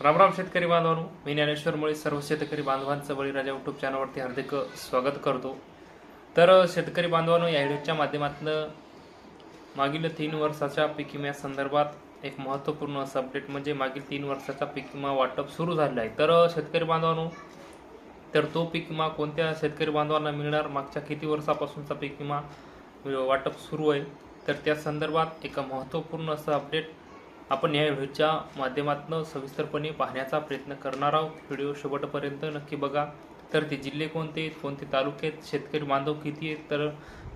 रामराम शेतकरी बांधवांनो मी ज्ञानेश्वर मुळे सर्व शेतकरी बांधवांचं बळीराजा युट्यूब चॅनलवरती हार्दिक स्वागत करतो. तर शेतकरी बांधवांनो या व्हिडिओच्या माध्यमातून मागील तीन वर्षाच्या पीक विम्या संदर्भात एक महत्त्वपूर्ण असं अपडेट म्हणजे मागील तीन वर्षाचा पीक विमा वाटप सुरू झालेला आहे. तर शेतकरी बांधवांनो तर तो पीक विमा कोणत्या शेतकरी बांधवांना मिळणार मागच्या किती वर्षापासूनचा पीक विमा वाटप सुरू आहे तर त्या संदर्भात एक महत्त्वपूर्ण असं अपडेट आपण या व्हिडिओच्या माध्यमातून सविस्तरपणे पाहण्याचा प्रयत्न करणार आहोत. व्हिडिओ शेवटपर्यंत नक्की बघा. तर ते जिल्हे कोणते आहेत? कोणते तालुके आहेत? शेतकरी बांधव किती आहेत? तर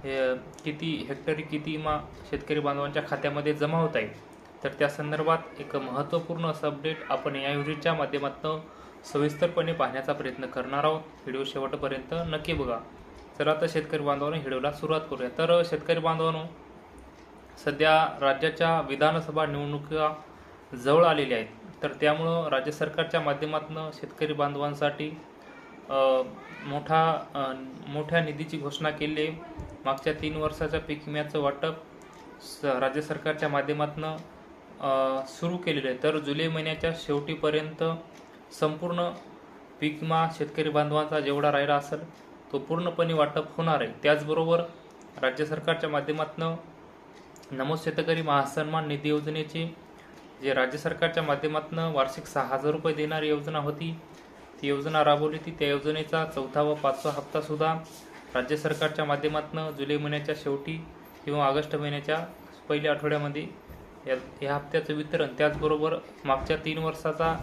हे, किती हेक्टरी किती मा शेतकरी बांधवांच्या खात्यामध्ये जमा होत आहे तर त्या संदर्भात एक महत्त्वपूर्ण असं अपडेट आपण या व्हिडिओच्या माध्यमातून सविस्तरपणे पाहण्याचा प्रयत्न करणार आहोत. व्हिडिओ शेवटपर्यंत नक्की बघा. चला तर शेतकरी बांधवांना व्हिडिओला सुरुवात करूया. तर शेतकरी बांधवांनो सध्या राज्याच्या विधानसभा निवडणुका जवळ आलेल्या आहेत. तर त्यामुळं राज्य सरकारच्या माध्यमातून शेतकरी बांधवांसाठी मोठा मोठ्या निधीची घोषणा केली. आहे मागच्या तीन वर्षाच्या पीक विम्याचं वाटप स राज्य सरकारच्या माध्यमातून सुरू केलेलं आहे. तर जुलै महिन्याच्या शेवटीपर्यंत संपूर्ण पीक विमा शेतकरी बांधवांचा जेवढा राहिला असेल तो पूर्णपणे वाटप होणार आहे. त्याचबरोबर राज्य सरकारच्या माध्यमातून नमो शेतकरी महासन्मान निधी योजनेचे जे राज्य सरकारच्या माध्यमातून वार्षिक सहा हजार रुपये देणारी योजना होती ती योजना राबवली होती. त्या योजनेचा चौथा व पाचवा हप्ता सुद्धा राज्य सरकारच्या माध्यमातून जुलै महिन्याच्या शेवटी किंवा ऑगस्ट महिन्याच्या पहिल्या आठवड्यामध्ये या या हप्त्याचं वितरण. त्याचबरोबर मागच्या तीन वर्षाचा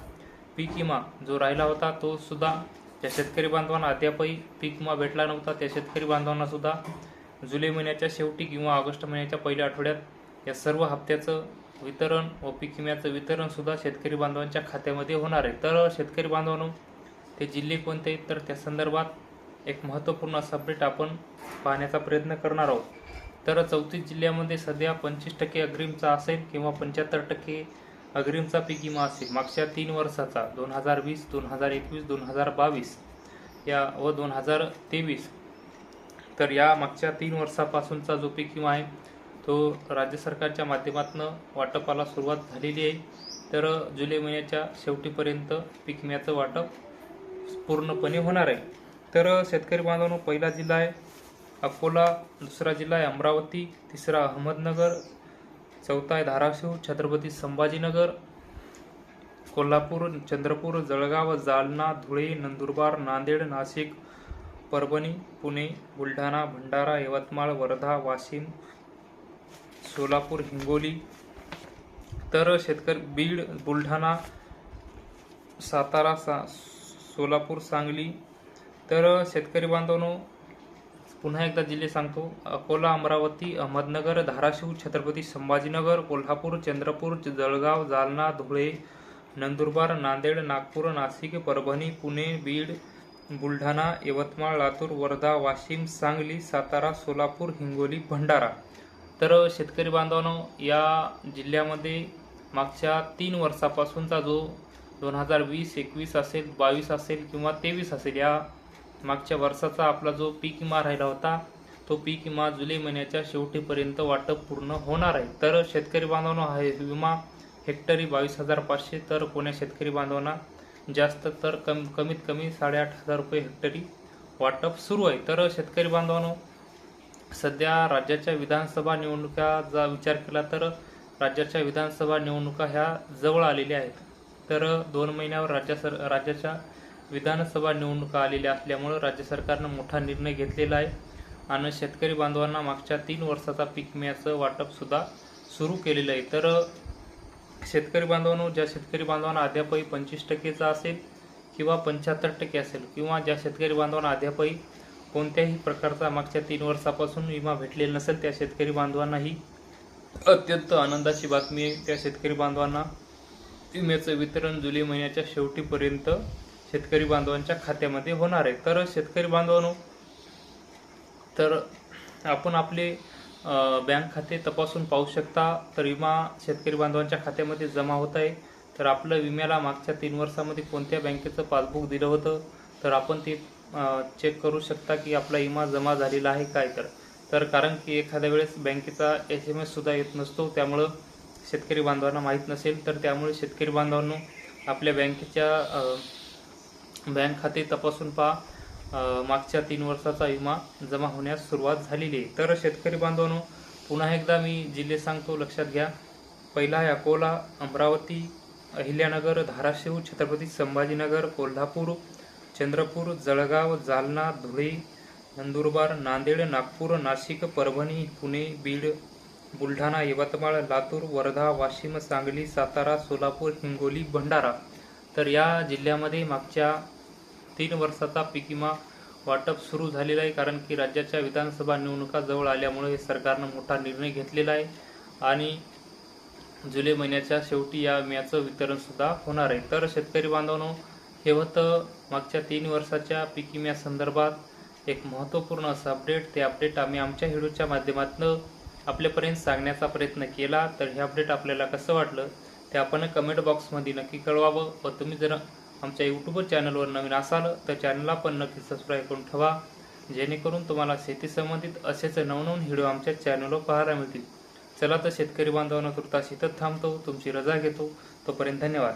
पीक विमा जो राहिला होता तो सुद्धा ज्या शेतकरी बांधवांना अद्यापही पीक विमा भेटला नव्हता त्या शेतकरी बांधवांना सुद्धा जुलै महिन्याच्या शेवटी किंवा ऑगस्ट महिन्याच्या पहिल्या आठवड्यात या सर्व हप्त्याचं वितरण व पीक विम्याचं वितरण सुद्धा शेतकरी बांधवांच्या खात्यामध्ये होणार आहे. तर शेतकरी बांधवांनो ते जिल्हे कोणते आहेत? तर त्या संदर्भात एक महत्त्वपूर्ण असं अपडेट आपण पाहण्याचा प्रयत्न करणार आहोत. तर चौतीस जिल्ह्यामध्ये सध्या पंचवीस टक्के अग्रिमचा असेल किंवा पंच्याहत्तर टक्के अग्रिमचा पीक विमा असेल. मागच्या तीन वर्षाचा दोन हजार वीस दोन हजार एकवीस दोन हजार बावीस या व दोन हजार तेवीस तर या मागच्या तीन वर्षापासूनचा जो पीक विमा आहे तो राज्य सरकारच्या माध्यमातून वाटपाला सुरुवात झालेली आहे. तर जुलै महिन्याच्या शेवटीपर्यंत पीक विम्याचं वाटप पूर्णपणे होणार आहे. तर शेतकरी बांधवांनो पहिला जिल्हा आहे अकोला दुसरा जिल्हा आहे अमरावती तिसरा अहमदनगर चौथा आहे धाराशिव छत्रपती संभाजीनगर कोल्हापूर चंद्रपूर जळगाव जालना धुळे नंदुरबार नांदेड नाशिक परभणी पुणे बुलढाणा भंडारा यवतमाळ वर्धा वाशिम सोलापूर हिंगोली. तर शेतकरी बीड बुलढाणा सातारा सा सोलापूर सांगली. तर शेतकरी बांधवांनो पुन्हा एकदा जिल्हे सांगतो अकोला अमरावती अहमदनगर धाराशिव छत्रपती संभाजीनगर कोल्हापूर चंद्रपूर जळगाव जालना धुळे नंदुरबार नांदेड नागपूर नाशिक परभणी पुणे बीड बुलढाणा यवतमाळ लातूर वर्धा वाशिम सांगली सातारा सोलापूर हिंगोली भंडारा. तर शेतकरी बांधवांनो या जिल्ह्यामध्ये मागच्या तीन वर्षापासूनचा जो दोन हजार वीस एकवीस असेल बावीस असेल किंवा तेवीस असेल या मागच्या वर्षाचा आपला जो पीक विमा राहिला होता तो पीक विमा जुलै महिन्याच्या शेवटीपर्यंत वाटप पूर्ण होणार आहे. तर शेतकरी बांधवांनो हा हे विमा हेक्टरी बावीस हजार पाचशे तर कोण्या शेतकरी बांधवांना जास्त तर कम कमीत कमी साडेआठ हजार रुपये हेक्टरी वाटप सुरू आहे. तर शेतकरी बांधवांनो सध्या राज्याच्या विधानसभा निवडणुकाचा विचार केला तर राज्याच्या विधानसभा निवडणुका ह्या जवळ आलेल्या आहेत. तर दोन महिन्यावर राज्या सर राज्याच्या विधानसभा निवडणुका आलेल्या असल्यामुळं राज्य सरकारनं मोठा निर्णय घेतलेला आहे आणि शेतकरी बांधवांना मागच्या तीन वर्षाचा पीक मिळाचं वाटपसुद्धा सुरू केलेलं आहे. तर शेतकरी बांधवांनो ज्या शेतकरी बांधवांना अद्यापही पंचवीस टक्केचा असेल किंवा पंच्याहत्तर टक्के असेल किंवा ज्या शेतकरी बांधवांना अद्यापही कोणत्याही प्रकारचा मागच्या तीन वर्षापासून विमा भेटलेला नसेल त्या शेतकरी बांधवांना ही अत्यंत आनंदाची बातमी आहे. त्या शेतकरी बांधवांना विम्याचं वितरण जुलै महिन्याच्या शेवटीपर्यंत शेतकरी बांधवांच्या खात्यामध्ये होणार आहे. तर शेतकरी बांधवांनो तर आपण आपले बँक खाते तपासून पाहू शकता. तर विमा शेतकरी बांधवांच्या खात्यामध्ये जमा होत आहे. तर आपलं विम्याला मागच्या तीन वर्षामध्ये कोणत्या बँकेचं पासबुक दिलं होतं? तर आपण ते चेक करू शकता की आपला विमा जमा झालेला आहे काय तर. तर कारण की एखाद्या वेळेस बँकेचा एस एम एससुद्धा येत नसतो त्यामुळं शेतकरी बांधवांना माहीत नसेल. तर त्यामुळे शेतकरी बांधवांनो आपल्या बँकेच्या बँक खाते तपासून पहा. मागच्या तीन वर्षाचा विमा जमा होण्यास सुरुवात झालेली आहे. तर शेतकरी बांधवांनो पुन्हा एकदा मी जिल्हे सांगतो लक्षात घ्या. पहिला आहे अकोला अमरावती अहिल्यानगर धाराशिव छत्रपती संभाजीनगर कोल्हापूर चंद्रपूर जळगाव जालना धुळे नंदुरबार नांदेड नागपूर नाशिक परभणी पुणे बीड बुलढाणा यवतमाळ लातूर वर्धा वाशिम सांगली सातारा सोलापूर हिंगोली भंडारा. तर या जिल्ह्यामध्ये मागच्या तीन वर्षाचा पीक विमा वाटप सुरू झालेलं आहे कारण की राज्याच्या विधानसभा निवडणुका जवळ आल्यामुळे सरकारनं मोठा निर्णय घेतलेला आहे आणि जुलै महिन्याच्या शेवटी या विम्याचं वितरणसुद्धा होणार आहे. तर शेतकरी बांधवांनो हे होतं मागच्या तीन वर्षाच्या पीक विम्यासंदर्भात एक महत्त्वपूर्ण असं अपडेट. ते अपडेट आम्ही आमच्या व्हिडिओच्या माध्यमातून आपल्यापर्यंत सांगण्याचा प्रयत्न केला. तर हे अपडेट आपल्याला कसं वाटलं ते आपण कमेंट बॉक्समध्ये नक्की कळवावं व तुम्ही जर आमच्या यूट्यूब चॅनलवर नवीन असाल तर चॅनलला पण नक्की सबस्क्राईब करून ठेवा. जेणेकरून तुम्हाला शेती संबंधित असेच नवनवीन व्हिडिओ आमच्या चॅनलवर पाहायला मिळतील. चला तर शेतकरी बांधवांना तुर्तास शेतात थांबतो. तुमची रजा घेतो. तोपर्यंत धन्यवाद.